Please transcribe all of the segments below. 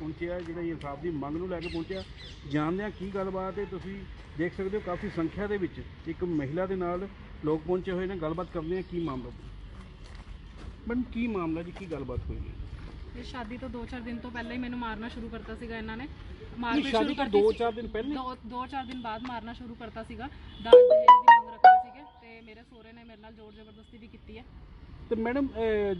ਪਹੁੰਚਿਆ ਜਿਹੜਾ ਇਹ ਇਨਸਾਫ ਦੀ ਮੰਗ ਨੂੰ ਲੈ ਕੇ ਪਹੁੰਚਿਆ। ਜਾਣਦੇ ਹਾਂ ਕੀ ਗੱਲਬਾਤ ਹੈ ਤੁਸੀਂ ਦੇਖ ਸਕਦੇ ਹੋ ਕਾਫੀ ਸੰਖਿਆ ਦੇ ਵਿੱਚ ਇੱਕ ਮਹਿਲਾ ਦੇ ਨਾਲ ਲੋਕ ਪਹੁੰਚੇ ਹੋਏ ਨੇ। ਗੱਲਬਾਤ ਕਰਦੇ ਹਾਂ ਕੀ ਮਾਮਲਾ ਮੈਡਮ ਕੀ ਮਾਮਲਾ ਜੀ? ਕੀ ਗੱਲਬਾਤ ਹੋਈ ਹੈ? ਇਹ ਸ਼ਾਦੀ ਤੋਂ 2-4 ਦਿਨ ਤੋਂ ਪਹਿਲਾਂ ਹੀ ਮੈਨੂੰ ਮਾਰਨਾ ਸ਼ੁਰੂ ਕਰਤਾ ਸੀਗਾ ਇਹਨਾਂ ਨੇ। ਸ਼ਾਦੀ ਸ਼ੁਰੂ ਕਰਤੀ 2-4 ਦਿਨ ਪਹਿਲੇ ਦੋ ਦੋ ਚਾਰ ਦਿਨ ਬਾਅਦ ਮਾਰਨਾ ਸ਼ੁਰੂ ਕਰਤਾ ਸੀਗਾ। ਦਾਜ ਦਹੇਜ ਦੀ ਮੰਗ ਰੱਖਦੇ ਸੀਗੇ ਤੇ ਮੇਰੇ ਸਹੁਰੇ ਨੇ ਮੇਰੇ ਨਾਲ ਜ਼ੋਰ ਜ਼ਬਰਦਸਤੀ ਵੀ ਕੀਤੀ ਹੈ। ਤੇ ਮੈਡਮ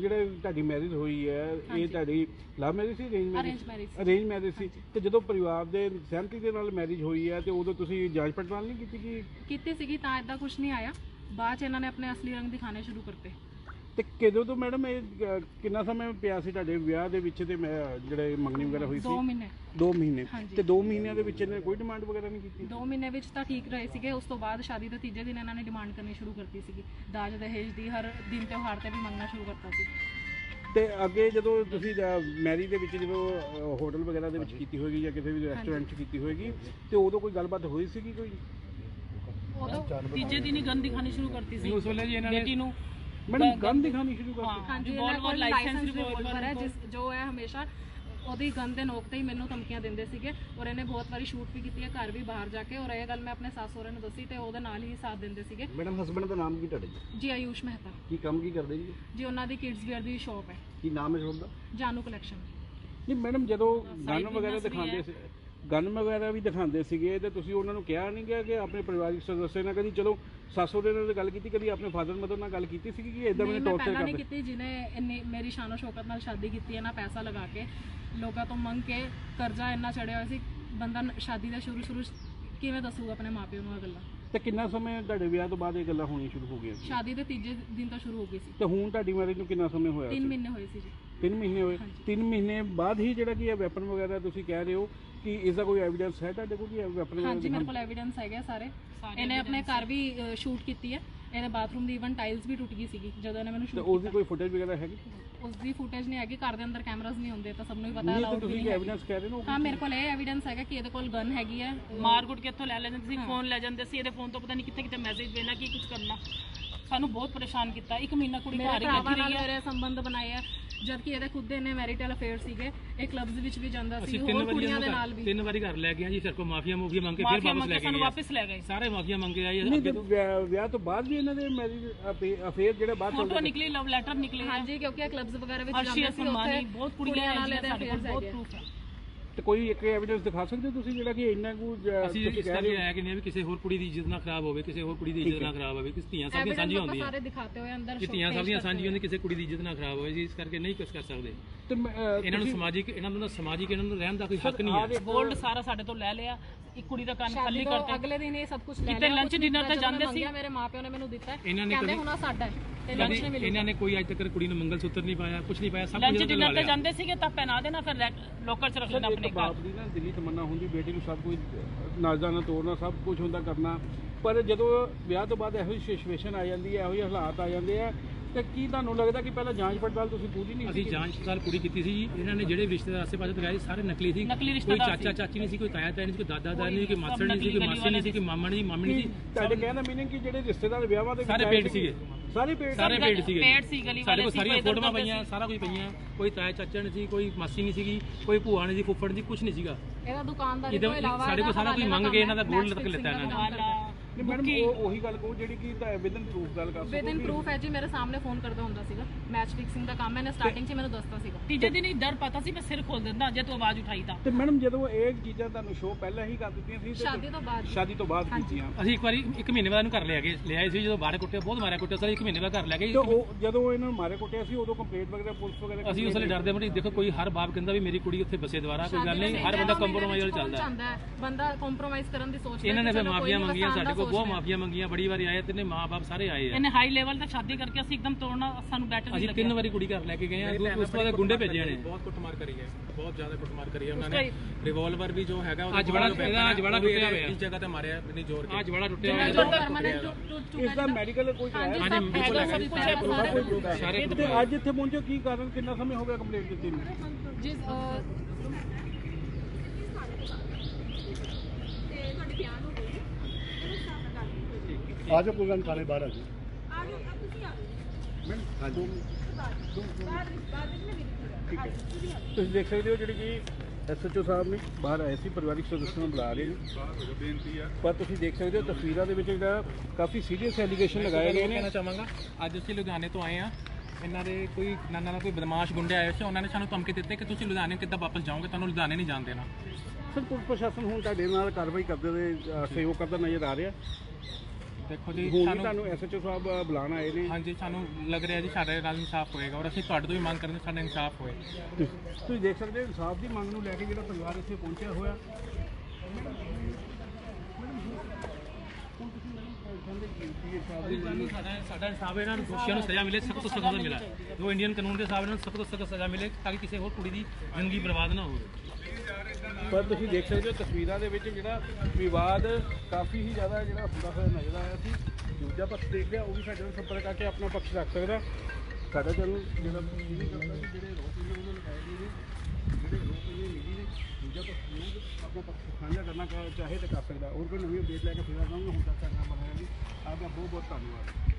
ਜਿਹੜੇ ਤੁਹਾਡੀ ਮੈਰਿਜ ਹੋਈ ਹੈ ਇਹ। ਤੁਹਾਡੀ ਲਵ ਮੈਰਿਜ ਸੀ arrange marriage arrange marriage arrange marriage ਸੀ। ਤੇ ਜਦੋਂ ਪਰਿਵਾਰ ਦੇ ਸਹਿਮਤੀ ਦੇ ਨਾਲ ਮੈਰਿਜ ਹੋਈ ਹੈ ਤੇ ਉਦੋਂ ਤੁਸੀਂ ਜਾਂਚ ਪੜਤਾਲ ਨਹੀਂ ਕੀਤੀ ਕਿ ਕੀਤੀ ਸੀਗੀ ਤਾਂ ਇਦਾਂ ਕੁਝ ਨਹੀਂ ਆਇਆ। ਬਾਅਦ ਚ ਇਹਨਾਂ ਨੇ ਆਪਣੇ ਅਸਲੀ ਰੰਗ ਦਿਖਾਣੇ ਸ਼ੁਰੂ ਕਰਤੇ। ਤੇ ਕਦੋਂ ਤੋਂ ਮੈਡਮ ਇਹ ਅਹ, ਕਿੰਨਾ ਸਮਾਂ ਪਿਆ ਸੀ ਤੁਹਾਡੇ ਵਿਆਹ ਦੇ ਵਿੱਚ ਤੇ ਮੈਂ ਜਿਹੜੇ ਮੰਗਣੀ ਵਗੈਰਾ ਹੋਈ 2 ਸੀ ਮਹੀਨੇ। 2 ਮਹੀਨੇ। ਹਾਂਜੀ। ਤੇ 2 ਮਹੀਨਿਆਂ ਦੇ ਵਿੱਚ ਇਹਨੇ ਕੋਈ ਡਿਮਾਂਡ ਵਗੈਰਾ ਨਹੀਂ ਕੀਤੀ? 2 ਮਹੀਨੇ ਵਿੱਚ ਤਾਂ ਠੀਕ ਰਹੇ ਸੀਗੇ ਉਸ ਤੋਂ ਬਾਅਦ ਸ਼ਾਦੀ ਦੇ ਤੀਜੇ ਦਿਨ ਇਹਨਾਂ ਨੇ ਡਿਮਾਂਡ ਕਰਨੀ ਸ਼ੁਰੂ ਕਰਤੀ ਸੀਗੀ। ਦਾਜ ਦਹੇਜ ਦੀ ਹਰ ਦਿਨ ਤਿਉਹਾਰ ਤੇ ਵੀ ਮੰਗਣਾ ਸ਼ੁਰੂ ਕਰਤਾ ਸੀ। ਤੇ ਅੱਗੇ ਜਦੋਂ ਤੁਸੀਂ ਮੈਰਿਜ ਦੇ ਵਿੱਚ ਜਦੋਂ ਹੋਟਲ ਵਗੈਰਾ ਦੇ ਵਿੱਚ ਕੀਤੀ ਹੋਏਗੀ ਜਾਂ ਕਿਸੇ ਵੀ ਰੈਸਟੋਰੈਂਟ 'ਚ ਕੀਤੀ ਹੋਏਗੀ ਤੇ ਉਦੋਂ ਕੋਈ ਗੱਲਬਾਤ ਹੋਈ ਸੀਗੀ ਕੋਈ? ਉਦੋਂ ਤੀਜੇ ਦਿਨ ਹੀ ਗੰਦ ਦਿਖਾਣੀ ਸ਼ੁਰੂ ਕਰਤੀ ਸੀ। ਉਸ ਵੇਲੇ ਜੀ ਇਹਨਾਂ ਬੇਟੀ ਨੂੰ ਮੈਡਮ ਗਨ ਦਿਖਾਣੀ ਸ਼ੁਰੂ ਕਰ ਦਿੱਤੀ। ਹਾਂਜੀ revolver, ਇਹਨਾਂ ਕੋਲ license ਲਾਇਸੈਂਸ revolver ਰਿਵੋਲਵਰ ਹੈ ਜਿਸ ਜੋ ਹੈ ਹਮੇਸ਼ਾ ਉਹਦੀ ਗਨ ਦੇ ਨੋਕ ਤੇ ਹੀ ਮੈਨੂੰ ਧਮਕੀਆਂ ਦਿੰਦੇ ਸੀਗੇ ਔਰ ਇਹਨੇ ਬਹੁਤ ਵਾਰੀ ਸ਼ੂਟ ਵੀ ਕੀਤੀ ਹੈ ਘਰ ਵੀ ਬਾਹਰ ਜਾ ਕੇ ਔਰ ਇਹ ਗੱਲ ਮੈਂ ਆਪਣੇ ਸੱਸ ਸਹੁਰੇ ਨੂੰ ਦੱਸੀ ਤੇ ਉਹਦੇ ਨਾਲ ਹੀ ਸਾਥ ਦਿੰਦੇ ਸੀਗੇ। ਮੈਡਮ ਹਸਬੰਡ ਦਾ ਨਾਮ ਕੀ ਤੁਹਾਡੇ ਜੀ? ਜੀ ਆਯੂਸ਼ ਮਹਿਤਾ। ਕੀ ਕੰਮ ਕੀ ਕਰਦੇ ਜੀ? ਜੀ ਉਹਨਾਂ ਦੀ ਕਿਡਸ ਵੇਅਰ ਦੀ ਸ਼ਾਪ ਹੈ। ਕੀ ਨਾਮ ਹੈ ਤੁਹਾਡਾ ਜਾਨੂ ਕਲੈਕਸ਼ਨ ਨਹੀਂ ਮੈਡਮ ਜਦੋਂ ਗਨ ਵਗੈਰਾ ਦਿਖਾਉਂਦੇ ਸੀ ਗਨ ਵਗੈਰਾ ਵੀ ਦਿਖਾਉਂਦੇ ਸੀਗੇ ਤੇ ਤੁਸੀਂ ਉਹਨਾਂ ਨੂੰ ਕਿਹਾ ਨਹੀਂ ਗਿਆ ਕਿ ਆਪਣੇ ਪਰਿਵਾਰਿਕ ਸਦੱਸਿਆਂ ਨਾਲ ਕਦੀ ਚਲੋ ਸੱਸ ਦੇ ਨਾਲ ਗੱਲ ਕੀਤੀ ਕਦੀ ਆਪਣੇ ਫਾਦਰ ਮਦਰ ਨਾਲ ਗੱਲ ਕੀਤੀ ਸੀ ਕਿ ਇਦਾਂ ਮੈਨੂੰ ਟੌਰਚਰ ਪਹਿਲਾਂ ਨਹੀਂ ਕਰਦੇ? ਕੀਤੀ ਜਿਹਨੇ ਇੰਨੀ ਮੇਰੀ ਸ਼ਾਨੋ ਸ਼ੌਕਤ ਨਾਲ ਸ਼ਾਦੀ ਕੀਤੀ ਹੈ ਨਾ ਪੈਸਾ ਲਗਾ ਕੇ ਲੋਕਾਂ ਤੋਂ ਮੰਗ ਕੇ ਕਰਜ਼ਾ ਇੰਨਾ ਚੜਿਆ ਹੋਇਆ ਸੀ ਬੰਦਾ ਸ਼ਾਦੀ ਦੇ ਸ਼ੁਰੂ ਸ਼ੁਰੂ ਕਿਵੇਂ ਦੱਸੂਗਾ ਆਪਣੇ ਮਾਪਿਆਂ ਨੂੰ ਇਹ ਗੱਲਾਂ? ਤੇ ਕਿੰਨਾ ਸਮੇਂ ਤੁਹਾਡੇ ਵਿਆਹ ਤੋਂ ਬਾਅਦ ਇਹ ਗੱਲਾਂ ਹੋਣੀਆਂ ਸ਼ੁਰੂ ਹੋ ਗਈਆਂ ਸੀ? ਸ਼ਾਦੀ ਦੇ ਤੀਜੇ ਦਿਨ ਤੋਂ ਸ਼ੁਰੂ ਹੋ ਗਈ ਸੀ। ਤੇ ਹੁਣ ਤੁਹਾਡੀ ਮੈਰਿਜ ਨੂੰ ਕਿੰਨਾ ਸਮੇਂ ਹੋਇਆ 3 ਸੀ? ਮਹੀਨੇ ਹੋਏ ਸੀ ਜੀ। 3 ਮਹੀਨੇ ਹੋਏ? ਹਾਂਜੀ। 3 ਮਹੀਨੇ ਬਾਅਦ ਹੀ ਜਿਹੜਾ ਕਿ ਇਹ ਵੈਪਨ ਵਗੈਰਾ ਤੁਸੀਂ ਕਹਿ ਰਹੇ ਹੋ ਕਿ ਇਸ ਦਾ ਕੋਈ ਐਵੀਡੈਂਸ ਹੈ ਤੁਹਾਡੇ ਕੋਲ ਕਿ ਇਹ ਵੈਪਨ ਵਗੈਰਾ ਹਾਂਜੀ ਮੇਰੇ ਕੋਲ ਐਵੀਡੈਂਸ ਹੈਗੇ ਸਾਰੇ। ਇਹਨੇ ਆਪਣੇ ਘਰ ਵੀ ਸ਼ੂਟ ਕੀਤੀ ਹੈ। ਇਹਦੇ ਬਾਥਰੂਮ ਦੀ ਇਵਨ ਟਾਈਲਸ ਵੀ ਟੁੱਟ ਗਈ ਸੀਗੀ ਜਦੋਂ ਇਹਨੇ ਮੈਨੂੰ ਤੇ ਸ਼ੂਟ ਉਸ ਦੀ ਕੋਈ ਫੁਟੇਜ ਵਗੈਰਾ ਹੈਗੀ? ਉਸ ਦੀ ਫੁਟੇਜ ਨਹੀਂ ਹੈਗੀ ਘਰ ਦੇ ਅੰਦਰ ਕੈਮਰਾਸ ਨਹੀਂ ਹੁੰਦੇ ਤਾਂ ਸਭ ਨੂੰ ਹੀ ਪਤਾ ਨਹੀਂ ਤੇ ਅਲਾਉਡ ਤੁਸੀਂ ਨਹੀਂ ਹੈ ਐਵੀਡੈਂਸ ਕਹਿ ਰਹੇ ਹੋ? ਹਾਂ ਮੇਰੇ ਕੋਲ ਇਹ ਐਵੀਡੈਂਸ ਹੈਗਾ ਕਿ ਇਹਦੇ ਕੋਲ ਗਨ ਹੈਗੀ ਹੈ। ਮਾਰ ਕੁੱਟ ਕੇ ਇੱਥੋਂ ਲੈ ਲੈਂਦੇ ਸੀ ਫੋਨ ਲੈ ਜਾਂਦੇ ਸੀ ਇਹਦੇ ਫੋਨ ਤੋਂ ਪਤਾ ਨਹੀਂ ਕਿੱਥੇ ਕਿੱਥੇ ਮੈਸੇਜ ਦੇਣਾ ਕੀ ਕੁਝ ਕਰਨਾ। ਸਾਨੂੰ ਬਹੁਤ ਪਰੇਸ਼ਾਨ ਕੀਤਾ। ਇੱਕ ਮਹੀਨਾ ਕੁੜੀ ਘਰ ਹੀ ਬੈਠੀ ਰਹੀ ਹੈ ਮੇਰੇ ਸੰਬੰਧ ਬਣਾਏ ਆ। ਜਦ ਕਿ ਇਹਦੇ ਖੁਦ ਦੇ ਨੇ ਮੈਰਿਟਲ ਅਫੇਅਰ ਸੀਗੇ ਇਹ ਕਲੱਬਸ ਵਿੱਚ ਵੀ ਜਾਂਦਾ ਸੀ ਹੋਰ ਕੁੜੀਆਂ ਦੇ ਨਾਲ ਵੀ। ਤਿੰਨ ਵਾਰੀ ਘਰ ਲੈ ਗਏ ਆ ਜੀ ਸਾਡੇ ਕੋਲ ਮਾਫੀਆ ਮੂਫੀਆ ਮੰਗ ਕੇ ਫਿਰ ਵਾਪਸ ਲੈ ਕੇ ਕੇ ਸਾਨੂੰ ਗਏ ਆ। ਵਾਪਸ ਲੈ ਗਏ ਸਾਰੇ ਮਾਫੀਆ ਮੰਗੇ ਆਏ ਨਹੀਂ ਤੇ ਵਿਆਹ ਤੋਂ ਬਾਅਦ ਵੀ ਇਹਨਾਂ ਦੇ ਮੈਰਿਜ ਅਫੇਅਰ ਜਿਹੜੇ ਬਾਅਦ ਫੋਟੋ ਨਿਕਲੀ ਲਵ ਲੈਟਰ ਨਿਕਲੇ ਹਾਂਜੀ ਕਿਉਂਕਿ ਇਹ ਕਲੱਬਸ ਵਗੈਰਾ ਵਿੱਚ ਜਾਂਦੇ ਸੀ ਉੱਥੇ ਬਹੁਤ ਕੁੜੀਆਂ ਨਾਲ ਇਹਦੇ ਸਾਡੇ ਕੋਲ affairs ਬਹੁਤ। ਪ੍ਰੂਫ ਹੈ ਤੇ ਕੋਈ ਇੱਕ ਐਵੀਡੈਂਸ ਦਿਖਾ ਸਕਦੇ ਹੋ ਤੁਸੀਂ ਜਿਹੜਾ ਕਿ ਇੰਨਾ ਕੁ ਜ- ਅਸੀਂ ਤੁਸੀਂ ਇਸ ਕਹਿ ਕਰਕੇ ਰਹੇ ਹੋ? ਆਇਆ ਕਿ ਨਹੀਂ ਵੀ ਕਿਸੇ ਹੋਰ ਕੁੜੀ ਦੀ ਇੱਜ਼ਤ ਨਾ ਖਰਾਬ ਹੋਵੇ ਕਿਸੇ ਹੋਰ ਕੁੜੀ ਦੀ ਇੱਜ਼ਤ ਨਾ ਖਰਾਬ ਹੋਵੇ ਕਿਸੇ ਧੀਆਂ ਸਭ ਦੀਆਂ ਸਾਂਝੀਆਂ ਹੁੰਦੀਆਂ। ਸਾਰੇ ਦਿਖਾਤੇ ਹੋਏ ਅੰਦਰ ਕਿ ਧੀਆਂ ਸਭ ਦੀਆਂ ਸਾਂਝੀਆਂ ਹੁੰਦੀਆਂ ਕਿਸੇ ਕੁੜੀ ਦੀ ਇੱਜ਼ਤ ਨਾ ਖਰਾਬ ਹੋਵੇ ਜੀ ਇਸ ਕਰਕੇ ਨਹੀਂ ਕੁਝ ਕਰ ਸਕਦੇ। ਤੇ ਮੈਂ, ਅਹ, ਇਹਨਾਂ ਨੂੰ ਸਮਾਜਿਕ ਇਹਨਾਂ ਨੂੰ ਨਾ ਸਮਾਜਿਕ ਇਹਨਾਂ ਨੂੰ ਰਹਿਣ ਦਾ ਕੋਈ ਹੱਕ ਨਹੀਂ ਹੈ। ਗੋਲਡ ਸਾਰਾ ਸਾਡੇ ਤੋਂ ਲੈ ਲਿਆ ਇੱਕ ਕੁੜੀ ਦਾ ਕੰਨ ਖਾਲੀ ਕਰਤੇ ਅਗਲੇ ਦਿਨ ਇਹ ਸਭ ਕੁਝ ਲੈ ਕਿਤੇ ਲਿਆ lunch dinner ਤੇ ਜਾਂਦੇ ਸੀ। ਮੇਰੇ ਮਾਪਿਆਂ ਨੇ ਮੈਨੂੰ ਦਿੱਤਾ। ਕਹਿੰਦੇ ਹੁਣ ਆਹ ਸਾਡਾ ਤੇ ਲੰਚ ਨਹੀਂ ਇਹਨਾਂ ਨੇ ਕੋਈ ਅੱਜ ਤੱਕ ਕੁੜੀ ਨੂੰ ਮੰਗਲ ਸੂਤਰ ਨਹੀਂ ਪਾਇਆ ਕੁਝ ਨਹੀਂ ਪਾਇਆ ਸਭ ਲੰਚ ਡਿਨਰ ਤੇ ਜਾਂਦੇ ਸੀਗੇ ਤਾਂ ਪਹਿਨਾ ਦੇਣਾ ਫਿਰ ਲੋਕਰ ਚ ਰੱਖ ਲੈਣਾ ਆਪਣੇ ਘਰ। ਬਾਪ ਦੀ ਨਾ ਦਿਲੀ ਤਮੰਨਾ ਹੁੰਦੀ ਬੇਟੀ ਨੂੰ ਸਭ ਕੁਝ ਨਾਜ਼ਾ ਨਾ ਤੋੜਨਾ ਸਭ ਕੁਝ ਹੁੰਦਾ ਕਰਨਾ। ਪਰ ਜਦੋਂ ਵਿਆਹ ਤੋਂ ਬਾਅਦ ਇਹੋ ਜਿਹੀ ਸਿਚੁਏਸ਼ਨ ਆ ਜਾਂਦੀ ਹੈ ਇਹੋ ਜਿਹੇ ਹਾਲਾਤ ਆ ਜਾਂਦੇ ਆ ਤੇ ਕੀ ਤੁਹਾਨੂੰ ਲੱਗਦਾ ਕਿ ਪਹਿਲਾਂ ਜਾਂਚ ਪੜਤਾਲ ਤੁਸੀਂ ਪੂਰੀ ਨਹੀਂ ਅਸੀਂ? ਜਾਂਚ ਪੜਤਾਲ ਪੂਰੀ ਕੀਤੀ ਸੀ ਜੀ। ਇਹਨਾਂ ਨੇ ਜਿਹੜੇ ਰਿਸ਼ਤੇਦਾਰ ਆਸੇ ਪਾਸੇ ਦਿਖਾਏ ਸਾਰੇ ਨਕਲੀ ਸੀ। ਨਕਲੀ ਕੋਈ ਚਾਚਾ ਚਾਚੀ ਨਹੀਂ ਸੀ ਕੋਈ ਤਾਇਆ ਤਾਇਆ ਨਹੀਂ ਸੀ ਕੋਈ ਦਾਦਾ ਦਾਦਾ ਨਹੀਂ ਕੋਈ ਮਾਸੜ ਨਹੀਂ ਸੀ ਕੋਈ ਮਾਸੀ ਨਹੀਂ ਸੀ ਕੋਈ ਮਾਮਾ ਨਹੀਂ ਸੀ ਮਾਮੀ ਨਹੀਂ ਸੀ। ਤੁਹਾਡੇ ਕਹਿਣ ਦਾ ਮੀਨਿੰਗ ਕਿ? ਜਿਹੜੇ ਰਿਸ਼ਤੇਦਾਰ ਵਿਆਹਾਂ ਦੇ ਸਾਰੇ ਪੇਡ ਸੀਗੇ। ਸਾਰੇ ਪੇਡ ਸਾਰੇ ਪੇਡ ਸੀਗੇ ਪੇੜ ਸੀ ਗਲੀ ਸਾਡੇ ਵਾਲੇ ਕੋਲ ਸੀ, ਸਾਰੀਆਂ ਫੋਟੋਆਂ ਪਈਆਂ ਸਾਰਾ ਕੁਝ ਪਈਆਂ। ਕੋਈ ਤਾਇਆ ਚਾਚਾ ਨਹੀਂ ਸੀ ਕੋਈ ਮਾਸੀ ਨਹੀਂ ਸੀਗੀ ਕੋਈ ਭੂਆ ਨਹੀਂ ਸੀ ਫੁੱਫੜ ਨਹੀਂ ਕੁਝ ਨਹੀਂ ਸੀਗਾ। ਇਹਦਾ ਦੁਕਾਨਦਾਰੀ ਤੋਂ ਇਲਾਵਾ ਸਾਡੇ ਕੋਲ ਸਾਰਾ ਕੁਝ ਮੰਗ ਕੇ ਇਹਨਾਂ ਦਾ ਗੋਲਡ ਲੱਗ ਲਿੱਤਾ ਇਹਨਾਂ ਨੇ। ਨਹੀਂ ਮੈਡਮ ਉਹ ਉਹੀ ਗੱਲ ਕਹੋ ਜਿਹੜੀ ਕਿ ਵਿਦਨ ਪ੍ਰੂਫ ਗੱਲ ਕਰ ਵਿਦ ਇਨ ਪ੍ਰੂਫ ਹੈ ਜੀ ਮੇਰੇ ਸਾਹਮਣੇ ਫੋਨ ਕਰਦਾ ਹੁੰਦਾ ਸੀਗਾ। ਮੈਚ ਫਿਕਸਿੰਗ ਦਾ ਕੰਮ ਇਹਨੇ ਸਟਾਰਟਿੰਗ 'ਚ ਮੈਨੂੰ ਦੱਸਤਾ ਸੀਗਾ। ਤੀਜੇ ਦਿਨ ਹੀ ਡਰ ਪਤਾ ਸੀ ਮੈਂ ਸਿਰ ਖੋਲ ਦਿੰਦਾ ਜੇ ਤੂੰ ਆਵਾਜ਼ ਉਠਾਈ ਤਾਂ। ਤੇ ਮੈਡਮ ਜਦੋਂ ਇਹ ਚੀਜ਼ਾਂ ਤੁਹਾਨੂੰ ਸ਼ੋਅ ਪਹਿਲਾਂ ਹੀ ਕਰ ਦਿੱਤੀਆਂ ਸੀ ਤੇ ਸ਼ਾਦੀ ਤੋਂ ਬਾਅਦ ਸ਼ਾਦੀ ਤੋਂ ਬਾਅਦ ਕੀਤੀਆਂ। ਅਸੀਂ ਇੱਕ ਵਾਰੀ ਇੱਕ ਮਹੀਨੇ ਬਾਅਦ ਇਹਨੂੰ ਘਰ ਲੈ ਕੇ ਲਿਆਏ ਸੀ ਜਦੋਂ ਬਾਹਰ ਕੁੱਟਿਆ ਬਹੁਤ ਮਾਰਿਆ ਕੁੱਟਿਆ ਸਾਰੇ ਇੱਕ ਮਹੀਨੇ ਬਾਅਦ ਘਰ ਲੈ ਗਏ। ਤੇ ਉਹ ਜਦੋਂ ਇਹਨਾਂ ਨੂੰ ਮਾਰੇ ਕੁੱਟਿਆ ਸੀ ਉਦੋਂ ਕੰਪਲੇਂਟ ਵਗੈਰਾ ਪੁਲਿਸ ਵਗੈਰਾ ਅਸੀਂ ਉਸ ਵੇਲੇ ਡਰਦੇ ਮਰੀ ਦੇਖੋ ਕੋਈ ਹਰ ਬਾਪ ਕਹਿੰਦਾ ਵੀ ਮੇਰੀ ਕੁੜੀ ਉੱਥੇ ਬਸੇ ਦੁਆਰਾ ਕੋਈ ਗੱਲ ਨਹੀਂ ਹਰ ਬੰਦਾ ਕੰਪਰੋਮਾਈਜ਼ ਵਾਲਾ ਚੱਲਦਾ ਚਾਹੁੰਦਾ ਹੈ ਬੰਦਾ ਕੰਪਰੋਮਾਈਜ਼ ਕਰਨ ਦੀ ਸੋਚਦਾ ਇਹਨਾਂ ਨੇ ਫਿਰ ਮਾਫੀਆਂ ਮੰਗੀਆਂ ਸਾਡੇ ਦਾ ਕੋਲ ਬਹੁਤ ਹੈ। ਮਾਫੀਆਂ ਮੰਗੀਆਂ ਬੜੀ ਵਾਰੀ ਆਏ ਤਿੰਨੇ ਮਾਂ-ਬਾਪ ਸਾਰੇ ਆਏ ਆ। ਇਹਨੇ ਹਾਈ ਲੈਵਲ ਤੇ ਸ਼ਾਦੀ ਕਰਕੇ ਅਸੀਂ ਇੱਕਦਮ ਤੋੜਨਾ ਸਾਨੂੰ ਬੈਟਰ ਨਹੀਂ ਅਸੀਂ ਤਿੰਨ ਵਾਰੀ ਕੁੜੀ ਘਰ ਲੈ ਕੇ ਗਏ ਆ ਦੂ- ਉਸ ਤੋਂ ਬਾਅਦ ਗੁੰਡੇ ਭੇਜੇ ਨੇ। ਬਹੁਤ ਕੁੱਟਮਾਰ ਕਰੀ ਹੈ ਬਹੁਤ ਜ਼ਿਆਦਾ ਕੁੱਟਮਾਰ ਕਰੀ ਹੈ ਉਹਨਾਂ ਨੇ। ਰਿਵਾਲਵਰ ਵੀ ਜੋ ਹੈਗਾ ਅੱਜ ਬੜਾ ਇਹਦਾ ਅੱਜ ਬੜਾ ਟੁੱਟਿਆ ਹੋਇਆ। ਇਸ ਜਗ੍ਹਾ ਤੇ ਮਾਰਿਆ ਇੰਨੀ ਜ਼ੋਰ ਕੇ ਅੱਜ ਬੜਾ ਟੁੱਟਿਆ ਹੋਇਆ। ਜੋ permanent ਟੁੱਟ- ਟੁੱਟ ਚੁੱਕਾ ਇਸ ਦਾ ਮੈਡੀਕਲ ਕੋਈ ਕਰਾਇਆ ਹਾਂਜੀ ਸਭ ਕੁਝ ਹੈ ਸਾਰਾ ਸਾਰੇ ਤੇ ਅੱਜ ਇੱਥੇ ਪਹੁੰਚੋ ਕੀ ਕਾਰਨ ਕਿੰਨਾ ਸਮੇਂ ਹੋ ਗਿਆ ਕੰਪਲੇਂਟ ਦਿੱਤੀ ਨੂੰ? ਜਿਸ ਅਹ, ਆ ਜਾਓ ਕੋਈ ਗੱਲ ਥਾਣੇ ਬਾਹਰ ਆ ਜਾਓ। ਠੀਕ ਹੈ। ਤੁਸੀਂ ਦੇਖ ਸਕਦੇ ਹੋ ਜਿਹੜੀ ਕਿ ਐਸਐਚਓ ਸਾਹਿਬ ਨੇ ਬਾਹਰ ਆਏ ਸੀ ਪਰਿਵਾਰਿਕ ਸਦੱਸਿਆਂ ਨੂੰ ਬੁਲਾ ਰਹੇ ਨੇ। ਬੇਨਤੀ ਆ ਪਰ ਤੁਸੀਂ ਦੇਖ ਸਕਦੇ ਹੋ ਤਸਵੀਰਾਂ ਦੇ ਵਿੱਚ ਜਿਹੜਾ ਕਾਫੀ ਸੀਰੀਅਸ ਐਲੀਗੇਸ਼ਨ ਲਗਾਏ ਗਏ ਨੇ। ਕਹਿਣਾ ਚਾਹਾਂਗਾ ਅੱਜ ਅਸੀਂ ਲੁਧਿਆਣੇ ਤੋਂ ਆਏ ਆ ਇਹਨਾਂ ਦੇ ਕੋਈ ਨਾਨਾ ਨਾਲ ਕੋਈ ਬਦਮਾਸ਼ ਗੁੰਡੇ ਆਏ ਸੀ ਉਹਨਾਂ ਨੇ ਸਾਨੂੰ ਧਮਕੀ ਦਿੱਤੇ ਕਿ ਤੁਸੀਂ ਲੁਧਿਆਣੇ ਕਿੱਦਾਂ ਵਾਪਸ ਜਾਓਗੇ ਤੁਹਾਨੂੰ ਲੁਧਿਆਣੇ ਨਹੀਂ ਜਾਣ ਦੇਣਾ। ਸਰ ਪੁਲਿਸ ਪ੍ਰਸ਼ਾਸਨ ਹੁਣ ਤੁਹਾਡੇ ਨਾਲ ਕਾਰਵਾਈ ਕਰਦੇ ਹੋਏ ਸਹਿਯੋਗ ਕਰਦਾ ਨਜ਼ਰ ਆ ਰਿਹਾ। ਦੇਖੋ ਜੀ ਹੁਣ ਵੀ ਤੁਹਾਨੂੰ ਐਸਐਚਓ ਸਾਹਿਬ ਅ, ਬੁਲਾਉਣ ਆਏ ਨੇ। ਹਾਂਜੀ ਸਾਨੂੰ ਲੱਗ ਰਿਹਾ ਜੀ ਸਾਡੇ ਨਾਲ ਇਨਸਾਫ ਹੋਏਗਾ ਔਰ ਅਸੀਂ ਤੁਹਾਡੇ ਤੋਂ ਵੀ ਮੰਗ ਕਰਦੇ ਹਾਂ ਸਾਡਾ ਇਨਸਾਫ ਹੋਏ। ਤੁਸੀਂ- ਦੇਖ ਸਕਦੇ ਹੋ ਇਨਸਾਫ ਦੀ ਮੰਗ ਨੂੰ ਲੈ ਕੇ ਜਿਹੜਾ ਪਰਿਵਾਰ ਇੱਥੇ ਪਹੁੰਚਿਆ ਹੋਇਆ। ਸਾਡਾ ਸਾਡਾ ਇਨਸਾਫ ਇਹਨਾਂ ਨੂੰ ਦੋਸ਼ੀਆਂ ਨੂੰ ਸਜ਼ਾ ਮਿਲੇ ਸਖਤ ਤੋਂ ਸਖਤ ਮਿਲੇ। ਜੋ ਇੰਡੀਅਨ ਕਾਨੂੰਨ ਦੇ ਹਿਸਾਬ ਨਾਲ ਸਖਤ ਤੋਂ ਸਖਤ ਸਜ਼ਾ ਮਿਲੇ ਤਾਂ ਕਿ ਕਿਸੇ ਹੋਰ ਕੁੜੀ ਦੀ ਜ਼ਿੰਦਗੀ ਬਰਬਾਦ ਨਾ ਹੋਵੇ। ਪਰ ਤੁਸੀਂ ਦੇਖ ਸਕਦੇ ਹੋ ਤਸਵੀਰਾਂ ਦੇ ਵਿੱਚ ਜਿਹੜਾ ਵਿਵਾਦ ਕਾਫੀ ਹੀ ਜ਼ਿਆਦਾ ਜਿਹੜਾ ਹੁੰਦਾ ਹੋਇਆ ਨਜ਼ਰ ਆਇਆ ਸੀ। ਦੂਜਾ ਪੱਖ ਦੇਖ ਲਿਆ, ਉਹ ਵੀ ਸਾਡੇ ਨਾਲ ਸੰਪਰਕ ਕਰਕੇ ਆਪਣਾ ਪੱਖ ਰੱਖ ਸਕਦਾ। ਸਾਡਾ ਚੈਨਲ ਜਿਹੜਾ ਇਹ ਵੀ ਕਰਦਾ ਕਿ ਜਿਹੜੇ ਰੋਕ ਨੇ ਉਹਨਾਂ ਲਗਾਏ ਗਏ ਨੇ, ਜਿਹੜੇ ਰੋਕ ਨੇ ਮਿਲੀ ਨੇ, ਦੂਜਾ ਪੱਖ ਨੂੰ ਆਪਣਾ ਪੱਖ ਸਾਂਝਾ ਕਰਨਾ ਚਾਹੇ ਤਾਂ ਕਰ ਸਕਦਾ। ਹੋਰ ਕੋਈ ਨਵੀਂ ਅਪਡੇਟ ਲੈ ਕੇ ਫਿਰ ਆਵਾਂਗੇ ਹੁਣ ਤੱਕ ਕਰਨਾ ਬਣਾਇਆ ਜੀ ਆਪਦਾ ਬਹੁਤ ਬਹੁਤ ਧੰਨਵਾਦ।